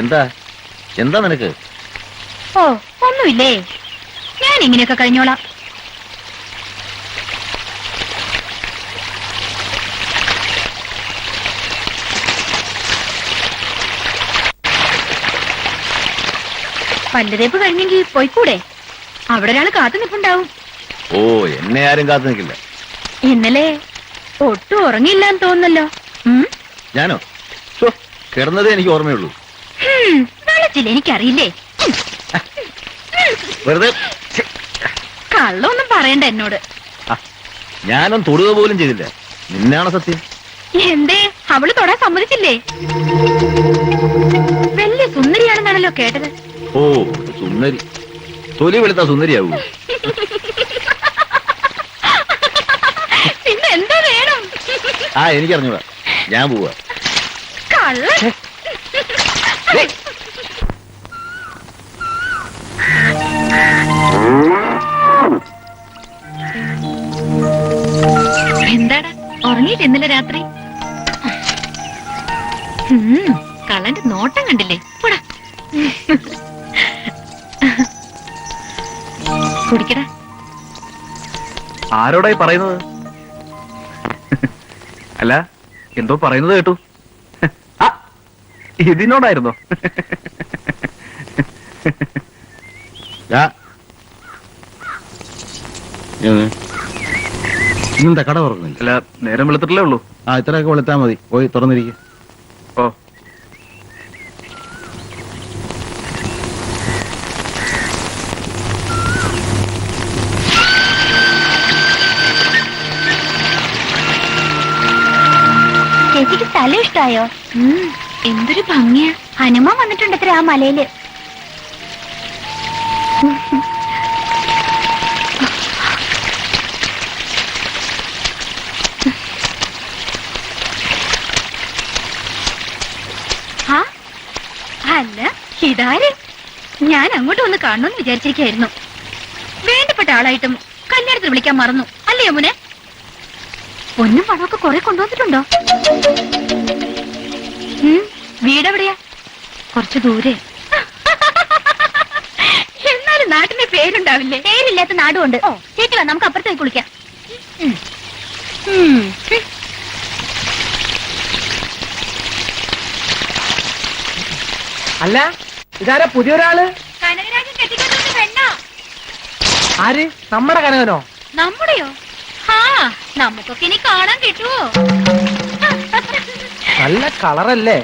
എന്താ? എന്താ നിനക്ക്? ഓ ഒന്നുമില്ലേ? ഞാൻ ഇങ്ങനെയൊക്കെ കഴിഞ്ഞോളാം. പല്ലുതേപ്പ് കഴിഞ്ഞെങ്കിൽ പോയിക്കൂടെ? അവിടെ ഒരാൾ കാത്തു നിൽപ്പുണ്ടാവും ഓ എന്നെ ആരും കാത്തു നിൽക്കില്ല. ഇന്നലെ ഒട്ടും ഉറങ്ങിയില്ലാന്ന് തോന്നുന്നല്ലോ. ഞാനോ? കിടന്നതേ എനിക്ക് ഓർമ്മയുള്ളൂ. വെള്ളച്ചില്ല എനിക്കറിയില്ലേ. വെറുതെ കള്ളൊന്നും പറയണ്ട എന്നോട്. ഞാനൊന്നും തൊടുക പോലും ചെയ്തില്ല. നിന്നാണ് സത്യം? എന്തേ അവൾ തൊടാൻ സമ്മതിച്ചില്ലേ? വലിയ സുന്ദരിയാണെന്നാണല്ലോ കേട്ടത്. ഓ സുന്ദരി. തൊലി വെളുത്ത സുന്ദരിയാവൂ. പിന്നെ എന്താ വേണം? ആ എനിക്കറിഞ്ഞൂടാ. ഞാൻ പോവാ. കള്ള എന്താടാ? ഉറങ്ങിയിട്ട് ഇന്നലെ രാത്രി? കള്ളന്റെ നോട്ടം കണ്ടില്ലേ? പോടാ. കുടിക്കടാ. ആരോടായി പറയുന്നത്? അല്ല എന്തോ പറയുന്നത് കേട്ടു. ഇതിനോടായിരുന്നോ? ഇന്നെന്താ കട തുറക്കുന്നില്ല അല്ല നേരം വെളുത്തിട്ടല്ലേ ഉള്ളൂ. ആ ഇത്രയൊക്കെ വെളുത്താൽ മതി. പോയി തുറന്നിരിക്കുക ഓ. ചേച്ചിക്ക് സ്ഥലം ഇഷ്ടായോ? എന്തൊരു ഭംഗിയാ. ഹനുമാൻ വന്നിട്ടുണ്ട് ആ മലയിൽ. അല്ല ഇതാര്? ഞാൻ അങ്ങോട്ട് വന്ന് കാണണമെന്ന് വിചാരിച്ചിരിക്കായിരുന്നു. വേണ്ടപ്പെട്ട ആളായിട്ടും കല്യാണത്തിന് വിളിക്കാൻ മറന്നു. അല്ലേ യമുനെ? പൊന്നും പണമൊക്കെ കുറെ കൊണ്ടുവന്നിട്ടുണ്ടോ? വീടെവിടെയാ? കുറച്ച് ദൂരെ എന്നാലും നാട്ടിന്റെ പേരുണ്ടാവില്ലേ? പേരില്ലാത്ത നാടുമുണ്ട്. ഓ. ചേച്ചി വാ നമുക്ക് അപ്പുറത്ത് പോയി കുളിക്കാം. അല്ല ഇതാരാ പുതിയൊരാൾ? കനകരാജൻ കെട്ടിക്കൊണ്ടുവന്ന പെണ്ണാ. ആര്? നമ്മുടെ കനകനോ? നമ്മുടെയോ? നമുക്കൊക്കെ ഇനി കാണാൻ കിട്ടുവോ? നല്ല കളറല്ലേ.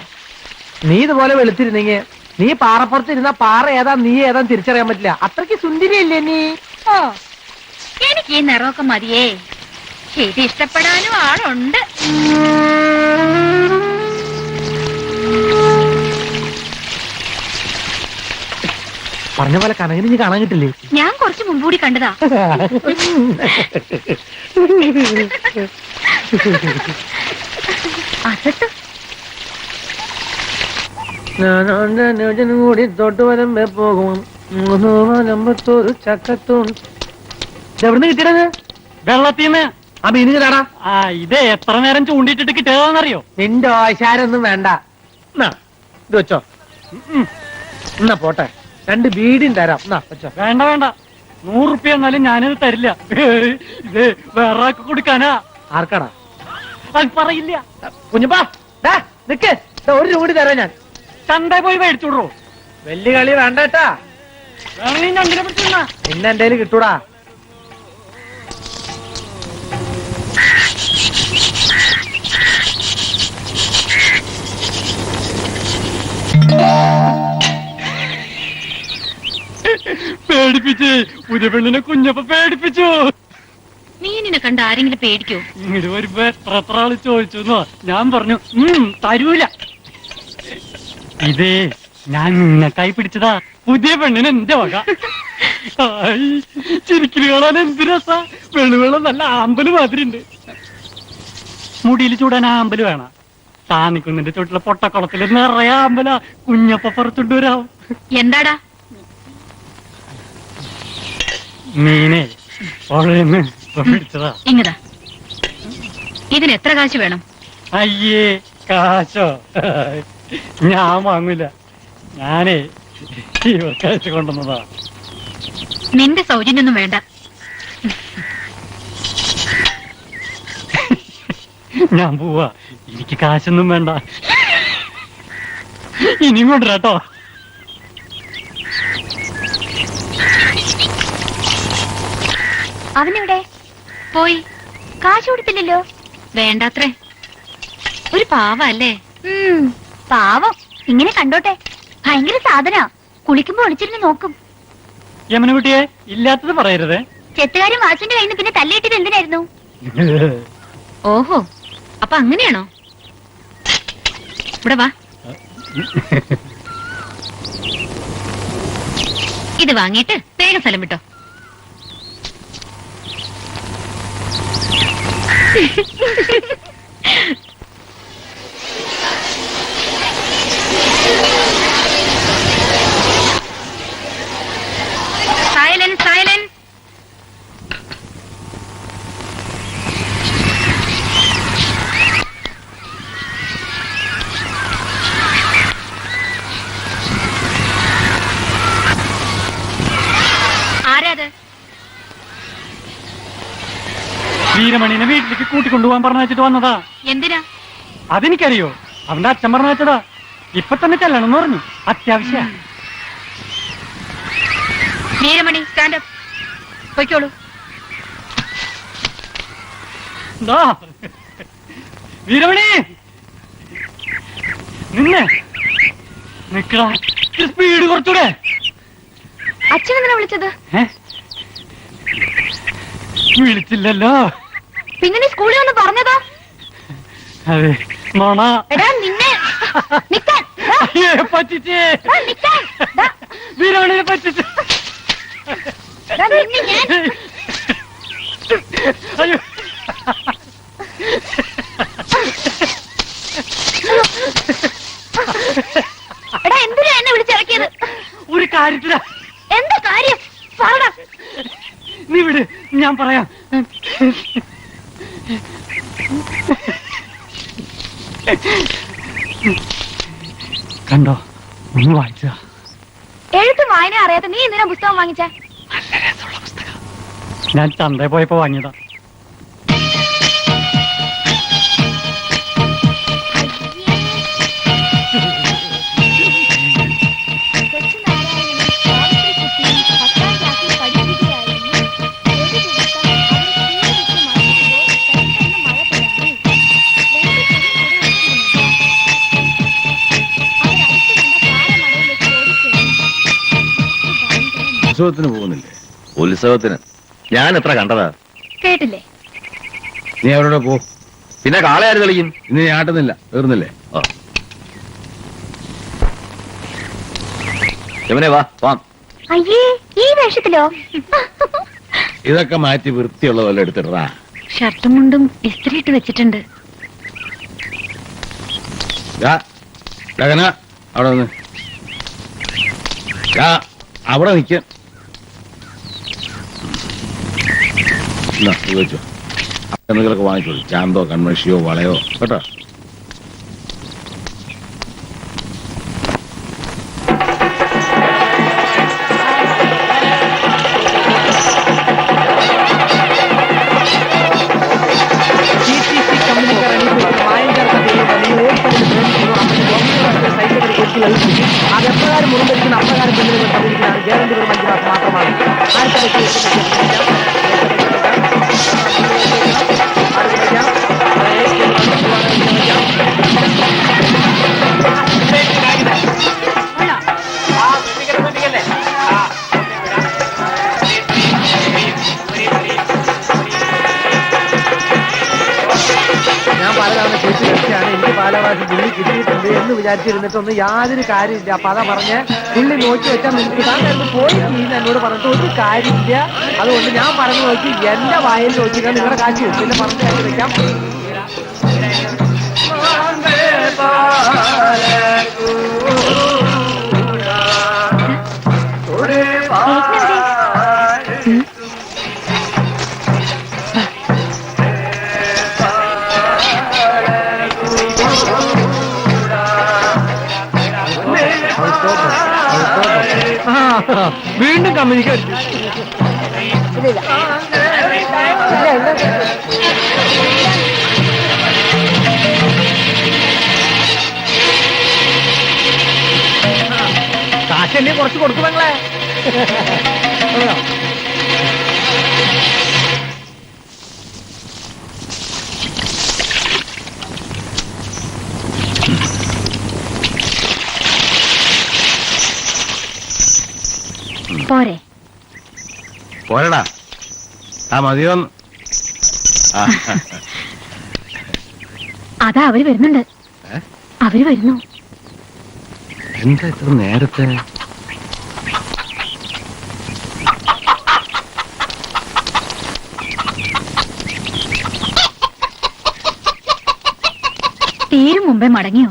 നീ ഇതുപോലെ വെളുത്തിരുന്നെങ്കി നീ പാറപ്പുറത്ത് ഇരുന്ന പാറ ഏതാ നീ ഏതാ തിരിച്ചറിയാൻ പറ്റില്ല. അത്രയ്ക്ക് സുന്ദരിയല്ലേ നീ? ഓ എനിക്ക് ഈ നിറമൊക്കെ മതിയേ. ഇത് ഇഷ്ടപ്പെടാനും ആളുണ്ട്. പറഞ്ഞ പോലെ കനകിന് നീ കാണാൻ കിട്ടില്ലേ? ഞാൻ കുറച്ച് മുമ്പ് കൂടി കണ്ടതാ. അസത്ത് ഞാനും കൂടി തൊട്ട് വരമ്പേ പോകും വലമ്പത്തൊരു ചക്കത്തൂൺ എവിടുന്ന് കിട്ടിയത് വെള്ളത്തിന്ന് ആ മീന് തരാടാ ആ ഇത് എത്ര നേരം ചൂണ്ടിട്ടിട്ട് കിട്ടിയതാണെന്നറിയോ? നിന്റെ ആശാരൊന്നും വേണ്ട. എന്നാ, ഇത് വെച്ചോ. എന്നാ പോട്ടെ. രണ്ട് ബീഡിയും തരാം. എന്നാ വെച്ചോ. വേണ്ട വേണ്ട. നൂറ് റുപ്യ എന്നാലും ഞാനിത് തരില്ല. ഇത് വേറെ ആൾക്ക് കൊടുക്കാനാ. ആർക്കാടാ? അത് പറയില്ല. കുഞ്ഞപ്പാ നിക്ക്. ഒരു രൂപ തരാം ഞാൻ. ചന്ത പോയി മേടിച്ചു വലിയ കളി വേണ്ടട്ടാ. പറ്റുന്ന പിന്നെ എന്റെ കിട്ടൂടാ. പേടിപ്പിച്ച് കുഞ്ഞപ്പ പേടിപ്പിച്ചു. മീനിനെ കണ്ട് ആരെങ്കിലും പേടിക്കോ? ഇങ്ങോട്ട് വരുമ്പോ എത്ര എത്ര ആൾ ചോദിച്ചു ഞാൻ പറഞ്ഞു തരൂല. ഇതേ ഞാൻ നിന്നക്കായി പിടിച്ചതാ. പുതിയ പെണ്ണിന് എന്റെ വക. ചിരിക്കൽ കാണാൻ എന്ത് രസാ. വെള്ളുവെള്ളം നല്ല ആമ്പൽ മാതിരി ഉണ്ട് മുടിയിൽ ചൂടാൻ ആമ്പൽ വേണം. താനിക്കുന്നിന്റെ ചോട്ടിലെ പൊട്ടക്കുളത്തിൽ. നിറയെ ആമ്പല. കുഞ്ഞപ്പ പുറത്തുണ്ട് വരാം എന്താടാ? മീനെ. പുഴയെന്ന് പിടിച്ചതാ. ഇങ്ങതാ. ഇതിന് എത്ര കാശ് വേണം? അയ്യേ കാശോ? ഞാൻ വാങ്ങൂല. ഞാനേ ഇവർക്ക് അയച്ചു കൊണ്ടുവന്നതാ. നിന്റെ സൗജന്യൊന്നും വേണ്ട. ഞാൻ പോവാ. എനിക്ക് കാശൊന്നും വേണ്ട. ഇനിയും കൊണ്ടുവരാട്ടോ. അവനെവിടെ? പോയി. കാശ് കൊടുത്തില്ലല്ലോ. വേണ്ടാത്രേ. ഒരു പാവ അല്ലേ? പാവം. ഇങ്ങനെ കണ്ടോട്ടെ. ഭയങ്കര സാധന. കുളിക്കുമ്പോ ഒളിച്ചിരുന്ന് നോക്കും. യമന കുട്ടിയെ ഇല്ലാത്തത് പറയരുത്. ചെത്തുകാരി മാസിന്റെ കയ്യിൽ നിന്ന് പിന്നെ തല്ലിയിട്ടത് എന്തിനായിരുന്നു? ഓഹോ. അപ്പൊ അങ്ങനെയാണോ? ഇവിടെ വാ. ഇത് വാങ്ങിയിട്ട് വേഗം സ്ഥലം വിട്ടോ. വീരമണിനെ വീട്ടിലേക്ക് കൂട്ടിക്കൊണ്ടുപോകാൻ പറഞ്ഞു വെച്ചിട്ട് വന്നതാ. എന്തിനാ? അതെനിക്കറിയോ. അവന്റെ അച്ഛൻ പറഞ്ഞു വെച്ചതാ. ഇപ്പൊ തന്നെ ചെല്ലണം എന്ന് പറഞ്ഞു. അത്യാവശ്യ. വീരമണി സ്റ്റാൻഡപ്പ് പൊയ്ക്കോളൂ. വീരമണി. നിന്നെ. നിക്കടാ. സ്പീഡ് കുറച്ചൂടെ. അച്ഛൻ എന്തിനാ വിളിച്ചത്? വിളിച്ചില്ലല്ലോ. പിന്നെ നീ സ്കൂളിൽ വന്ന് പറഞ്ഞതോ? അതെ നോണ എടാ നിന്നെ. നിക്കാൻ. ദാ, അയ്യേ, പറ്റിച്ചേ. ദാ, നിക്കാൻ. ദാ, വീരമണിയെ പറ്റിച്ച്. ദാ, നിന്നെ ഞാൻ. അയ്യോ. എടാ എന്തിനാ എന്നെ വിളിച്ചിറക്കിയത് ഒരു കാര്യത്തിലാ. എന്താ കാര്യം? പറടാ. നീ വിട് ഞാൻ പറയാം. കണ്ടോ? ഒന്ന് വായിച്ച എഴുത്ത് വായന അറിയാത്ത നീ എന്തിനാ പുസ്തകം വാങ്ങിച്ച? ഞാൻ ചന്തയിൽ പോയപ്പോ വാങ്ങിയതാ. ഉത്സവത്തിന് പോകുന്നില്ലേ? ഉത്സവത്തിന്. ഞാൻ എത്ര കണ്ടതാ? കേട്ടില്ലേ? നീ അവരോട് പോ. പിന്നെ കാളയാര് കളിക്കും ഇന്ന് നീ ആട്ടുന്നില്ല തീർന്നില്ലേ? ഓ വാ വാം. അയ്യേ ഈ വേഷത്തിലോ? ഇതൊക്കെ മാറ്റി വൃത്തിയുള്ള പോലെ എടുത്തിടാ ഷർട്ടും മുണ്ടും ഇസ്ത്രി ഇട്ട് വെച്ചിട്ടുണ്ട്. അവിടെ നിന്ന്. അവിടെ നിൽക്ക ഇത് വെച്ചോ എന്തെങ്കിലുമൊക്കെ വാങ്ങിച്ചോളൂ ചാന്തോ കൺമഷിയോ വളയോ കേട്ടോ? പ്രാവശ്യം പുള്ളി കിട്ടിയിട്ടുണ്ട് എന്ന് വിചാരിച്ചിരുന്നിട്ടൊന്നും യാതൊരു കാര്യമില്ല. അപ്പൊ അതാ പറഞ്ഞ് പുള്ളി നോക്കി വെച്ചാൽ നിങ്ങൾക്ക് താൻ പോയി ചെയ്യുന്ന എന്നോട് പറഞ്ഞിട്ട് ഒരു കാര്യമില്ല. അതുകൊണ്ട് ഞാൻ പറഞ്ഞു നോക്കി എന്റെ വായിൽ നോക്കിയിട്ട് നിങ്ങളുടെ കാശ് പിന്നെ പറഞ്ഞു കാര്യം വെക്കാം. പാലകൂ വീണ്ടും കമ്പനിക്ക് കാശ് കാശല്ലേ കുറച്ച് കൊടുക്കും ആ. അതാ അവർ വരുന്നുണ്ട്. അവർ വരുന്നു. എന്താ ഇത്ര നേരത്തെ? തീരും മുമ്പേ മടങ്ങിയോ?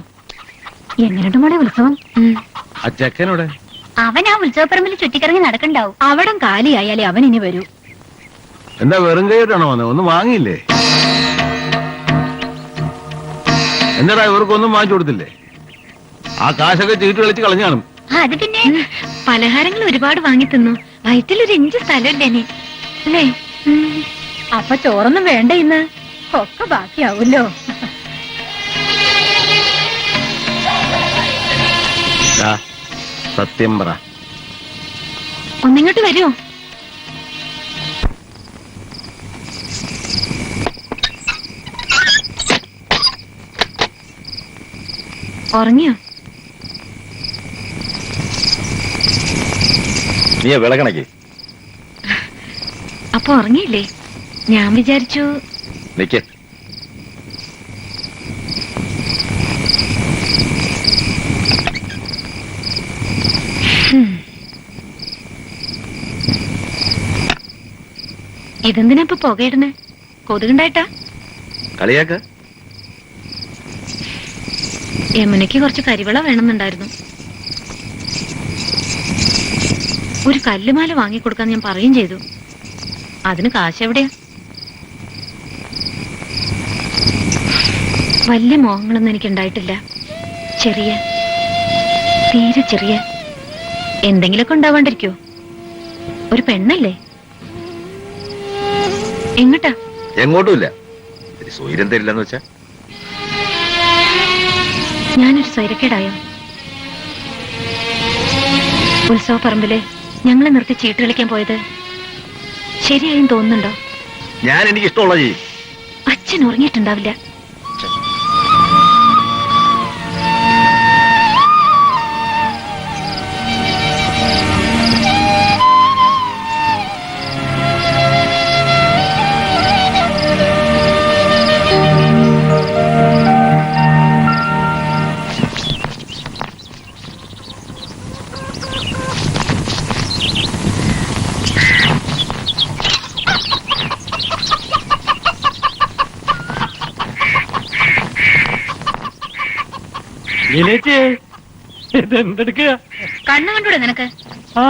എങ്ങനെയുണ്ട് മോളെ ഉത്സവം? അവൻ ആ ഉത്സവപ്പറമ്പിൽ ചുറ്റിക്കറങ്ങി നടക്കണ്ടാവും. അവിടം കാലിയായാലേ അവൻ ഇനി വരൂ. എന്താ വെറും കൈയിട്ടാണോ വന്നത് ഒന്നും വാങ്ങിയില്ലേ? എന്താടാ ഇവർക്കൊന്നും വാങ്ങിച്ചു കൊടുത്തില്ലേ? ആ കാശൊക്കെ ചീട്ട് കളിച്ച് കളഞ്ഞാണ് അത് പിന്നെ പലഹാരങ്ങൾ ഒരുപാട് വാങ്ങി തിന്നു. വയറ്റിൽ ഒരു ഇഞ്ച് സ്ഥലമില്ലേ അല്ലേ? അപ്പൊ ചോറൊന്നും വേണ്ട ഇന്ന്. ഒക്കെ ബാക്കിയാവൂല്ലോ സത്യം പറ. ഒന്നിങ്ങോട്ട് വരുമോ ഉറങ്ങിയോ? നീ വിളകണക്ക് അപ്പൊ ഉറങ്ങിയില്ലേ? ഞാൻ വിചാരിച്ചു നിക്ക്. ഇതെന്തിനാ ഇപ്പൊ പുകയിടുന്നേ? കൊതുകുണ്ടായിട്ടാ? കളിയാക്ക. യമുനയ്ക്ക് കുറച്ച് കരിവള വേണമെന്നുണ്ടായിരുന്നു. ഒരു കല്ലുമാല വാങ്ങിക്കൊടുക്കാൻ ഞാൻ പറയും ചെയ്തു. അതിന് കാശ് എവിടെയാ? വലിയ മോഹങ്ങളൊന്നും എനിക്ക് ഉണ്ടായിട്ടില്ല ചെറിയ തീരെ ചെറിയ. എന്തെങ്കിലുമൊക്കെ ഉണ്ടാവാണ്ടിരിക്കോ ഒരു പെണ്ണല്ലേ? എങ്ങോട്ടാ? എങ്ങോട്ടുമില്ല. സൂര്യൻ തരില്ലെന്ന് വെച്ചാ. ഞാനൊരു സ്വൈരക്കേടായോ ഉത്സവ പറമ്പിൽ ഞങ്ങളെ നിർത്തി ചീട്ട് കളിക്കാൻ പോയത് ശരിയായും തോന്നുന്നുണ്ടോ? ഞാൻ എനിക്ക് ഇഷ്ടമുള്ള അച്ഛൻ ഉറങ്ങിയിട്ടുണ്ടാവില്ല. ഇലേച്ചേ ഇതെന്തെടുക്കുക കണ്ണു കണ്ടൂടെ നിനക്ക്? ആ